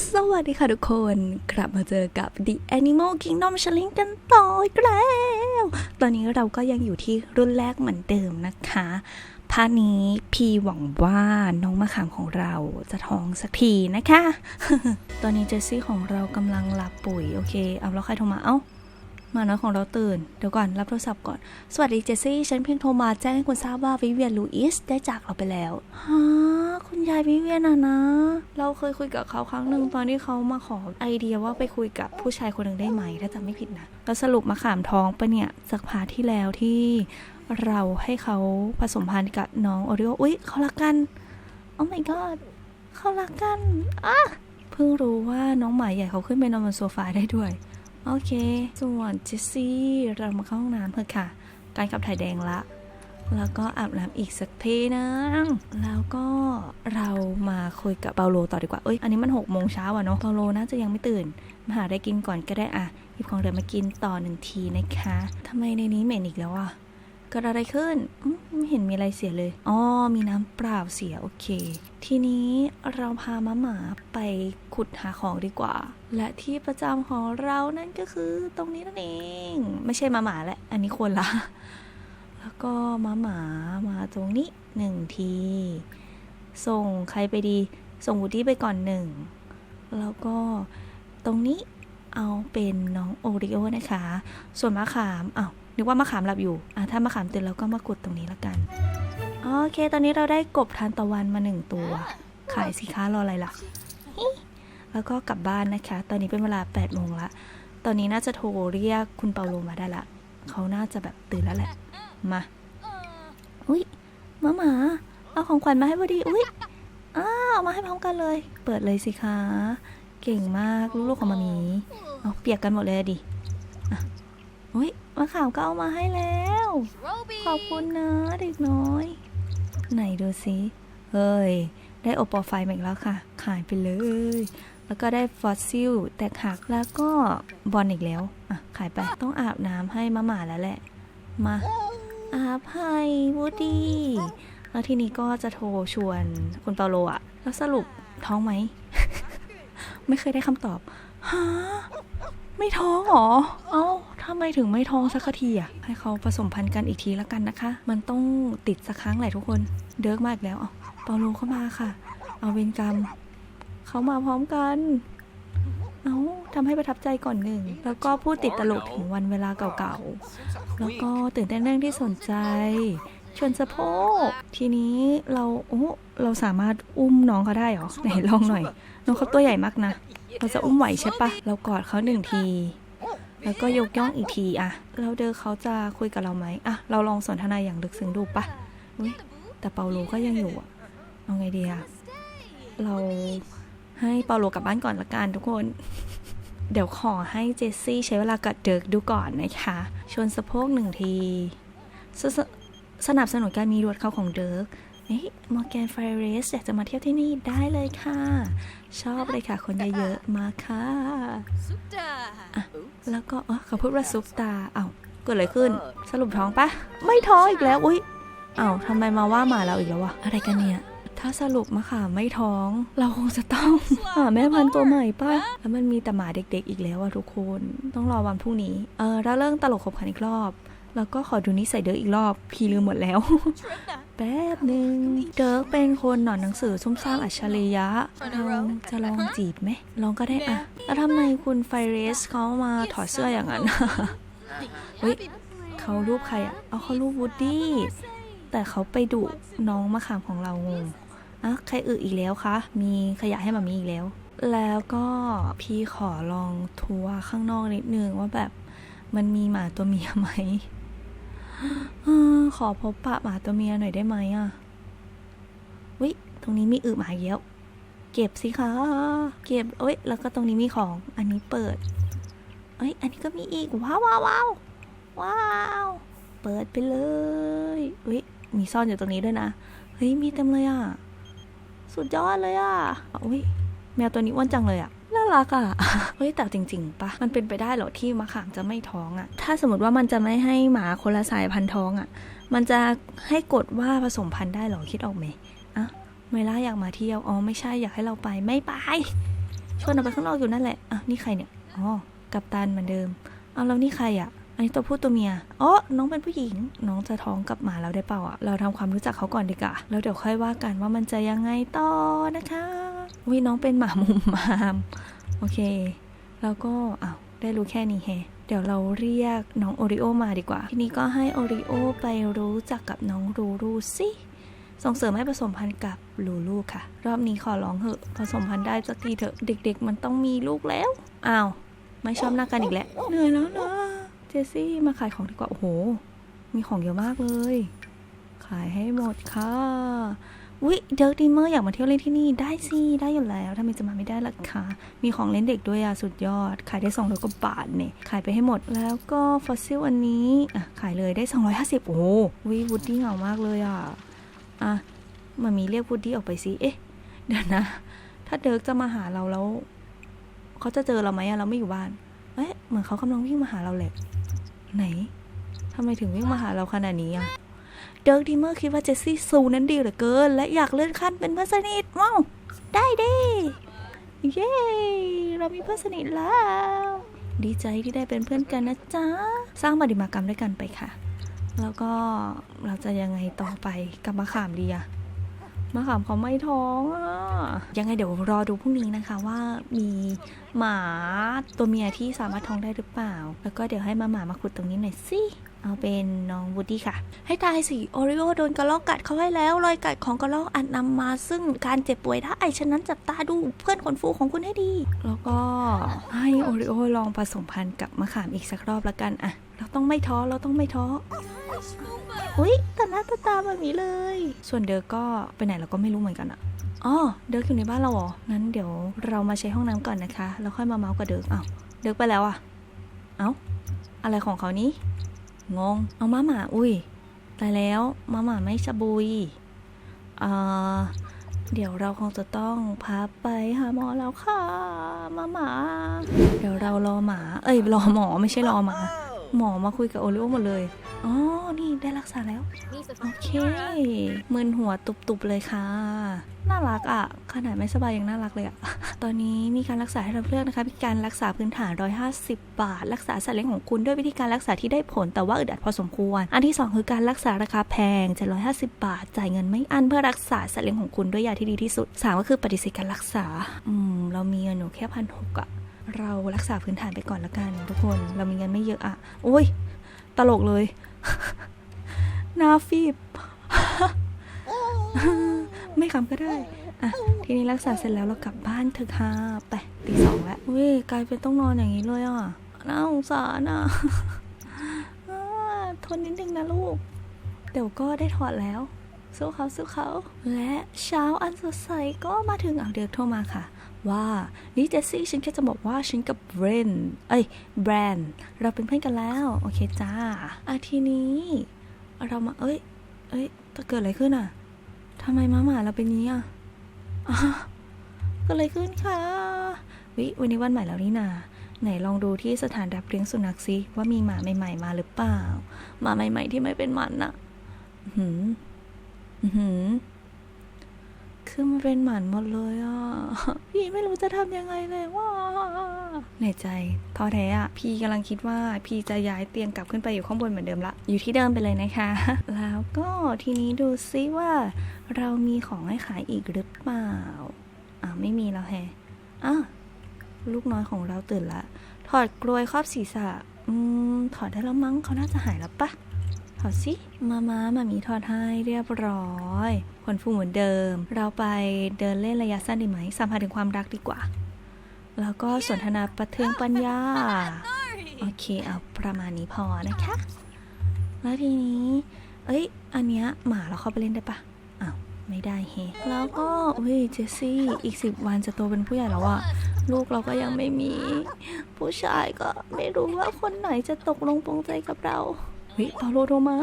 สวัสดีค่ะทุกคน กลับมาเจอกับ The Animal Kingdom Challenge กันต่ออีกแล้ว ตอนนี้เราก็ยังอยู่ที่รุ่นแรกเหมือนเดิมนะคะพาร์ทนี้พีหวังว่าน้องมะขามของเราจะท้องสักทีนะคะ ตอนนี้เจสซี่ของเรากำลังหลับปุ๋ยโอเค เอาแล้วใครโทรมา เอ้า มาน้อยของเราตื่น เดี๋ยวก่อนรับโทรศัพท์ก่อน สวัสดีเจสซี่ ฉันเพียงโทรมาแจ้งให้คุณทราบว่าวิเวียนลูอิสได้จากเราไปแล้วฮะ คุณยายวิเวียนอะนะ เราเคยคุยกับเขาครั้งหนึ่งตอนที่เขามาขอไอเดียว่าไปคุยกับผู้ชายคนหนึ่งได้ไหมถ้าจำไม่ผิดนะแล้วสรุปมาขามท้องปะเนี่ยจากพาที่แล้วที่เราให้เขาผสมพันธุ์กับน้องโอริโออุ๊ยเขารักกันโอ้ my god เขารักกันอะเพิ่งรู้ว่าน้องหมาใหญ่เขาขึ้นไปนอนบนโซฟาได้ด้วย โอเค ส่วนเจสซี่เรามาเข้าห้องน้ำเถอะค่ะ การขับถ่ายแดงละ แล้วก็อาบน้ำอีกสักทีนึงแล้วก็เรามาคุยกับเปาโลต่อดีกว่า เอ้ย อันนี้มันหกโมงเช้าอะเนาะ เปาโลน่าจะยังไม่ตื่น มาหาอะไรกินก่อนก็ได้อะหยิบของเดินมากินต่อหนึ่งทีนะคะทำไมในนี้เหม็นอีกแล้วอะกิดอะไรขึ้น ไม่เห็นมีอะไรเสียเลย อ๋อ มีน้ำเปล่าเสีย โอเค ทีนี้เราพามาหมาไปขุดหาของดีกว่า และที่ประจำของเรานั่นก็คือตรงนี้นั่นเอง ไม่ใช่มาหมาแหละ อันนี้คนละ แล้วก็มาหมามาตรงนี้หนึ่งที ส่งใครไปดี ส่งวูดี้ไปก่อนหนึ่ง แล้วก็ตรงนี้เอาเป็นน้องโอริโอนะคะ ส่วนมะขามอ้าวนึกว่ามะขามหลับอยู่อะถ้ามะขามตื่นเราก็มากดตรงนี้ละกัน โอเค ตอนนี้เราได้กบทานตะวันมาหนึ่งตัว ขายสิคะรออะไรล่ะ แล้วก็กลับบ้านนะคะ ตอนนี้เป็นเวลา8โมงละ ตอนนี้น่าจะโทรเรียกคุณเปาโลมาได้ละ เขาน่าจะแบบตื่นแล้วแหละ มา อุ้ยหมาหมา เอาของขวัญมาให้พอดี อุ้ยอ้าวเอามาให้พร้อมกันเลย เปิดเลยสิคะ เก่งมากลูกๆของมามีเอาเปียกกันหมดเลยดิอุ้ยมะขามก็เอามาให้แล้ว ขอบคุณนะเด็กน้อย ไหนดูสิ เฮ้ย ได้โอปอไฟมาอีกแล้วค่ะ ขายไปเลย แล้วก็ได้ฟอสซิล แตกหักแล้วก็บอลอีกแล้ว อะ ขายไป ต้องอาบน้ำให้มาหมาแล้วแหละ มา อาบให้วูดดี้แล้วทีนี้ก็จะโทรชวนคุณเปาโลอะแล้วสรุปท้องไหม ไม่เคยได้คำตอบฮะไม่ท้องหรอ เอ้าทำไมถึงไม่ท้องสักทีอะให้เขาผสมพันธุ์กันอีกทีแล้วกันนะคะ มันต้องติดสักครั้งแหละทุกคน เดิร์กมากแล้ว เอาเปาโลเข้ามาค่ะ เอาเวรกรรม เขามาพร้อมกัน เอาทำให้ประทับใจก่อนหนึ่ง แล้วก็พูดติดตลกถึงวันเวลาเก่าๆ แล้วก็ตื่นเต้นเรื่องที่สนใจ ชวนสะโพก ทีนี้เราโอ้เราสามารถอุ้มน้องเขาได้เหรอ ไหนลองหน่อย น้องเขาตัวใหญ่มากนะ เราจะอุ้มไหวใช่ปะ เรากอดเขาหนึ่งที แล้วก็ยกย่องอีกทีอะแล้วเดอเขาจะคุยกับเราไหมอะเราลองสนทนาอย่างลึกซึ้งดูปะแต่เปาโลก็ยังอยู่อะเอาไงดีอะเราให้เปาโลกลับบ้านก่อนละกันทุกคน เดี๋ยวขอให้เจสซี่ใช้เวลากับเดิร์กดูก่อนนะคะชวนสะโพกหนึ่งทีสสสนับสนุนการมีรวดเขาของเดิร์กเอ๊ะมอร์แกนไฟเรสอยากจะมาเที่ยวที่นี่ได้เลยค่ะ ชอบเลยค่ะ คนเยอะๆมาค่ะแล้วก็เออเขาพูดว่าซุปตาเอ้าเกิดอะไรขึ้น สรุปท้องปะไม่ท้องอีกแล้ว อุ้ยเอ้าทำไมมาว่าหมาเราอีกแล้ววะ อะไรกันเนี่ย ถ้าสรุปมาค่ะไม่ท้อง เราคงจะต้อง หาแม่พันธุ์ตัวใหม่ปะแล้วมันมีแต่หมาเด็กๆอีกแล้วอะทุกคน ต้องรอวันพรุ่งนี้ เออแล้วเรื่องตลกขบขันอีกรอบ แล้วก็ขอดูนิสัยเดิร์กอีกรอบ พี่ลืมหมดแล้ว แป๊บหนึ่งเดิร์กเป็นคนหนอนหนังสือซุ่มซ่ามอัจฉริยะเราจะลองจีบไหมลองก็ได้อะแล้วทำไมคุณไฟเรสเขามาถอดเสื้ออย่างนั้นเฮ้ยเขารูปใครอะเอาเขารูปวูดดี้แต่เขาไปดุน้องมะขามของเรางง อะใครอึอีกแล้วคะ มีขยะให้มามีอีกแล้ว แล้วก็พี่ขอลองทัวร์ข้างนอกนิดนึงว่าแบบมันมีหมาตัวเมียไหมออขอพบปะหมาตัวเมียหน่อยได้ไหมอะ วิตรงนี้มีอึหมาอีกแล้วเก็บสิคะ เก็บเอ้ย แล้วก็ตรงนี้มีของ อันนี้เปิด เอ้ย อันนี้ก็มีอีก ว้าวว้าวว้าวว้าว เปิดไปเลยเฮ้ย มีซ่อนอยู่ตรงนี้ด้วยนะ เฮ้ย มีเต็มเลยอะ สุดยอดเลยอะอุ้ยแมวตัวนี้อ้วนจังเลยอะน่ารักอะ เฮ้ยแต่จริง ๆปะมันเป็นไปได้เหรอที่มะขามจะไม่ท้องอะ ถ้าสมมติว่ามันจะไม่ให้หมาคนละสายพันธุ์ท้องอะ มันจะให้กดว่าผสมพันธุ์ได้เหรอคิดออกไหมอะไมล่าอยากมาเที่ยว อ๋อไม่ใช่อยากให้เราไปไม่ไป ชวนออกไปข้างนอกอยู่นั่นแหละ อะนี่ใครเนี่ย อ๋อ กัปตันเหมือนเดิม เอาแล้วนี่ใครอะอั นนี้ตัวผู้ตัวเมียอ๋อน้องเป็นผู้หญิง น้องจะท้องกับหมาเราได้เปล่าอะ เราทำความรู้จักเขาก่อนดีกว่า แล้วเดี๋ยวค่อยว่ากันว่ามันจะยังไงต่อนะคะวิน้องเป็นหมามุมมามโอเค แล้วก็อ้าวได้รู้แค่นี้แฮเดี๋ยวเราเรียกน้องโอริโอมาดีกว่า ทีนี้ก็ให้โอริโอไปรู้จักกับน้องรูรูสิส่งเสริมให้ผสมพันธุ์กับลูลูค่ะ รอบนี้ขอร้องเหอะผสมพันธุ์ได้สักทีเถอะเด็ก ๆ มันต้องมีลูกแล้วอ้าวไม่ชอบหน้ากันอีกแล้วเหนื่อยแล้วนะ เจสซี่มาขายของดีกว่า โอ้โห มีของเยอะมากเลย ขายให้หมดค่ะวิเดิร์กดีเมอร์อยากมาเที่ยวเล่นที่นี่ได้สิ ได้อยู่แล้วทำไมจะมาไม่ได้ล่ะคะ มีของเล่นเด็กด้วยอะสุดยอด ขายได้2ร้อยกว่าบาทเนี่ย ขายไปให้หมดแล้วก็ฟอสซิลอันนี้อะขายเลยได้ 250 โอ้โหวิวูดดี้เหงามากเลยอะอะมามีเรียกวูดดี้ออกไปสิ เอ๊ะ เดี๋ยวนะ ถ้าเดิร์กจะมาหาเราแล้ว เขาจะเจอเราไหมอะเราไม่อยู่บ้าน เอ๊ะเหมือนเขากำลังวิ่งมาหาเราแหละไหนทำไมถึงวิ่งมาหาเราขนาดนี้อะเดิร์กดีเมอร์คิดว่าเจสซี่ซูนั้นดีเหลือเกิน และอยากเลื่อนขั้นเป็นเพื่อนสนิทว้าวได้ดิเย้เรามีเพื่อนสนิทแล้ว ดีใจที่ได้เป็นเพื่อนกันนะจ๊ะ สร้างปฏิมากรรมด้วยกันไปค่ะ แล้วก็เราจะยังไงต่อไปกับมะขามดีอะ มาขามเขาไม่ท้องอะยังไงเดี๋ยวรอดูพรุ่งนี้นะคะว่ามีหมาตัวเมียที่สามารถท้องได้หรือเปล่า แล้วก็เดี๋ยวให้มาหมามาขุดตรงนี้หน่อยสิ เอาเป็นน้องวูดดี้ค่ะ ให้ตายสิโอริโอโดนกระรอกกัดเขาให้แล้ว รอยกัดของกระรอกอาจนำมาซึ่งการเจ็บป่วยได้ฉะนั้นจับตาดูเพื่อนขนฟูของคุณให้ดี แล้วก็ให้โอริโอลองผสมพันธุ์กับมะขามอีกสักรอบละกันอะเราต้องไม่ท้อเราต้องไม่ท้ออุ้ยตาหน้าตาตาแบบนี้เลย ส่วนเดอร์ก็ไปไหนเราก็ไม่รู้เหมือนกันอะอ๋อเดิร์กอยู่ในบ้านเราเหรอ งั้นเดี๋ยวเรามาใช้ห้องน้ำก่อนนะคะ แล้วค่อยมาเมาส์กับเดิร์กอ้าวเดิร์กไปแล้วอะเอ้า อะไรของเขานี้ งง เอามาหมาอุ้ยตายแล้วมาหมาไม่ฉบุยเอ่อเดี๋ยวเราคงจะต้องพาไปหาหมอแล้วค่ะมาหมา เดี๋ยวเรารอหมา เอ้ยรอหมอไม่ใช่รอหมา หมอมาคุยกับโอริโอหมดเลย อ๋อ นี่ได้รักษาแล้ว โอเคมึนหัวตุบๆเลยค่ะ น่ารักอะ่ะ ขนาดไม่สบายยังน่ารักเลยอะ่ะ ตอนนี้มีการรักษาให้เราเลือกนะคะมีการรักษาพื้นฐาน 150 บาท รักษาสัตว์เลี้ยงของคุณด้วยวิธีการรักษาที่ได้ผลแต่ว่าอึดอัดพอสมควร อันที่ 2 คือการรักษาราคาแพง750 บาท จ่ายเงินไม่อั้นเพื่อรักษาสัตว์เลี้ยงของคุณด้วยยาที่ดีที่สุดสามก็คือปฏิเสธการรักษา อืม เรามีเงินอยู่แค่พันหกอะ เรารักษาพื้นฐานไปก่อนละกันทุกคน เรามีเงินไม่เยอะอะโอ้ย ตลกเลยนาฟีบไม่คำก็ได้อะทีนี้รักษาเสร็จแล้วเรากลับบ้านเถอะค่ะไปตีสองแล้วเว้ยกลายเป็นต้องนอนอย่างนี้เลยอะน่าสงสารอะอ่าทนนิดนึงนะลูก เดี๋ยวก็ได้ถอดแล้วสู้เขาสู้เขา และเช้าอันสดใสก็มาถึงเอาเดือกโทรมาค่ะ ว่านี่เจสซี่ฉันแค่จะบอกว่าฉันกับเบรนเอ้ยแบรนเราเป็นเพื่อนกันแล้ว โอเคจ้าอะทีนี้ เรามาเอ้ย เอ้ยจะเกิดอะไรขึ้นอะทำไมมาหมาเราเป็นงี้อะอะเกิดอะไรขึ้นคะวิวันนี้วันใหม่แล้วนี่นาไหนลองดูที่สถานรับเลี้ยงสุนัขซิว่ามีหมาใหม่ ๆ มาหรือเปล่า หมาใหม่ ๆ ที่ไม่เป็นหมันน่ะอื้อหืมออหือ คือมันเป็นหมันหมดเลยอะ พี่ไม่รู้จะทำยังไงเลยว่าในใจท้อแท้อะ พี่กำลังคิดว่าพี่จะย้ายเตียงกลับขึ้นไปอยู่ข้างบนเหมือนเดิมละ อยู่ที่เดิมไปเลยนะคะ แล้วก็ทีนี้ดูซิว่า เรามีของให้ขายอีกหรือเปล่า อ่าไม่มีแล้วแฮอะลูกน้อยของเราตื่นละ ถอดกลวยครอบศีรษะ อืม ถอดได้แล้วมั้งเขาน่าจะหายแล้วปะ ถอดสิมามามามีถอดให้เรียบร้อยขนฟูเหมือนเดิม เราไปเดินเล่นระยะสั้นดีไหม สัมผัสถึงความรักดีกว่า แล้วก็สนทนาประเทืองปัญญา โอเค เอาประมาณนี้พอนะคะ แล้วทีนี้ เอ้ย อันเนี้ยหมาเราเข้าไปเล่นได้ปะอ้าวไม่ได้เฮแล้วก็เฮ้ยเจสซี่อีกสิบวันจะโตเป็นผู้ใหญ่แล้วอะลูกเราก็ยังไม่มี ผู้ชายก็ไม่รู้ว่าคนไหนจะตกลงปรงใจกับเรา เฮ้ยเปาโลโทรมา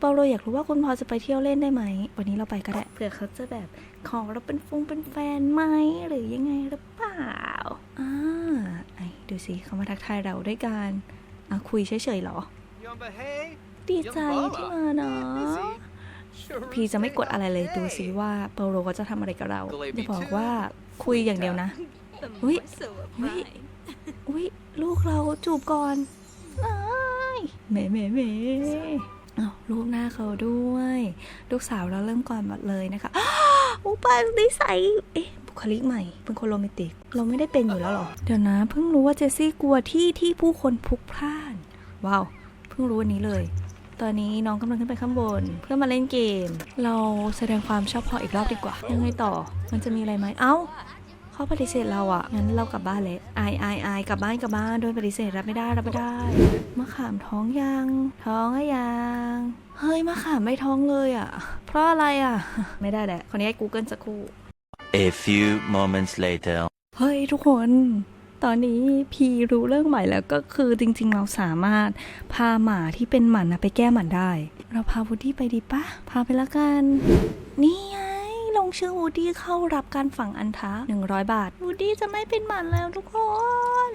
เปาโลอยากรู้ว่าคุณพอจะไปเที่ยวเล่นได้ไหม วันนี้เราไปก็ได้เผื่อเขาจะแบบขอเราเป็นฟงเป็นแฟนไหมหรือยังไงหรือเปล่าอ่าไอ้ดูสิเขามาทักทายเราด้วยกันอะคุยเฉยๆเหรอ Yumba hey, ดีใจที่มาเนาะพี่จะไม่กดอะไรเลยดูซิว่าเปาโลก็จะทำอะไรกับเราจะบอกว่าคุยอย่างเดียวนะ the Ui, more so of ui. mine. อุ๊ยลูกเราจูบก่อนอ้าย เมเมเมอ้าวรูปหน้าเขาด้วย ลูกสาวเราเริ่มก่อนหมดเลยนะคะอุปนิสัยเอ๊ะบุคลิกใหม่ เป็นคนโรแมนติก เราไม่ได้เป็นอยู่แล้วหรอ เดี๋ยวนะ เพิ่งรู้ว่าเจสซี่กลัวที่ที่ผู้คนพลุกพล่าน ว้าว เพิ่งรู้วันนี้เลย ตอนนี้น้องกำลังขึ้นไปข้างบน เพื่อมาเล่นเกม เราแสดงความชอบพออีกรอบดีกว่า ยังไงต่อ มันจะมีอะไรไหม เอ้า เขาปฏิเสธเราอะ่ะ งั้นเรากลับบ้านเลยอายอายอายกลับบ้านกลับบ้านโดนปฏิเสธรับไม่ได้รับไม่ได้มะขามท้องยัง ท้องอะยัง เฮ้ยมะขามไม่ท้องเลยอะ่ะ เพราะอะไรอะ่ะ ไม่ได้แหละคนนี้ให้ Google สักครู่ A few moments later. เฮ้ยทุกคนตอนนี้พีรู้เรื่องใหม่แล้วก็คือจริงๆเราสามารถพาหมาที่เป็นหมันนะไปแก้หมันได้ เราพาวูดดี้ไปดีปะพาไปละกัน นี่ไง ลงชื่อวูดี้เข้ารับการฝังอันทะ100 บาท วูดี้จะไม่เป็นหมันแล้วทุกคน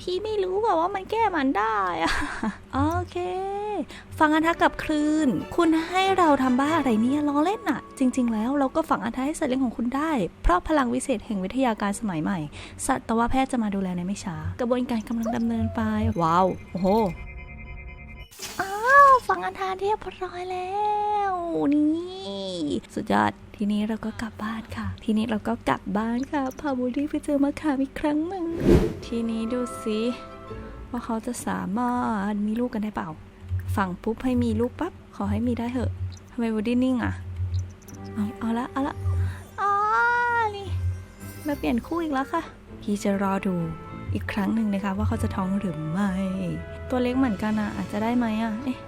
พี่ไม่รู้ว่ามันแก้หมันได้อะโอเค ฝังอันทะกับคลื่น คุณให้เราทำบ้าอะไรเนี่ยล้อเล่นอะจริง ๆ แล้วเราก็ฝังอันทะให้สัตว์เลี้ยงของคุณได้ เพราะพลังวิเศษแห่งวิทยาการสมัยใหม่ สัตวแพทย์จะมาดูแลในไม่ช้ากระบวนการกำลังดำเนินไป ว้าว โอ้โห ฟังอันทานเรียบร้อยแล้วนี่สุดยอดทีนี้เราก็กลับบ้านค่ะ ทีนี้เราก็กลับบ้านค่ะพาบูดี้ไปเจอมะขามอีกครั้งหนึ่งทีนี้ดูสิว่าเขาจะสามารถมีลูกกันได้เปล่า ฝังปุ๊บให้มีลูกปั๊บขอให้มีได้เถอะทำไมบูดี้นิ่งอะเอาเอาละเอาละอ๋อนี่มาเปลี่ยนคู่อีกแล้วค่ะ พี่จะรอดูอีกครั้งหนึ่งนะคะ ว่าเขาจะท้องหรือไม่ ตัวเล็กเหมือนกันอะอาจจะได้ไหมอะเอ๊ะ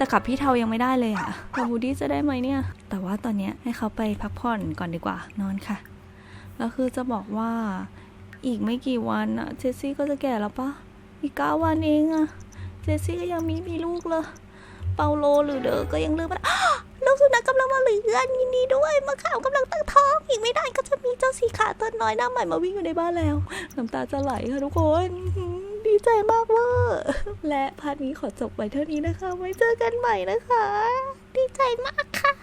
แต่กับพี่เทายังไม่ได้เลยอะกับบูดี้จะได้ไหมเนี่ย แต่ว่าตอนนี้ให้เขาไปพักผ่อนก่อนดีกว่านอนค่ะ แล้วคือจะบอกว่าอีกไม่กี่วันอะเจสซี่ก็จะแก่แล้วปะอีกเก้าวันเองอะเจสซี่ก็ยังมีมีลูกเลยเปาโลหรือเดอก็ยังลืมมันอ้าลูกสุนัขกำลังมาเหลือนยินดีด้วยมะขามกำลังตั้งท้อง อีกไม่ได้ก็จะมีเจ้าสีขาตัวน้อยหน้าใหม่มาวิ่งอยู่ในบ้านแล้วน้ำตาจะไหลค่ะทุกคน ดีใจมากเวอร์และพาร์ทนี้ขอจบไว้เท่านี้นะคะ ไว้เจอกันใหม่นะคะ ดีใจมากค่ะ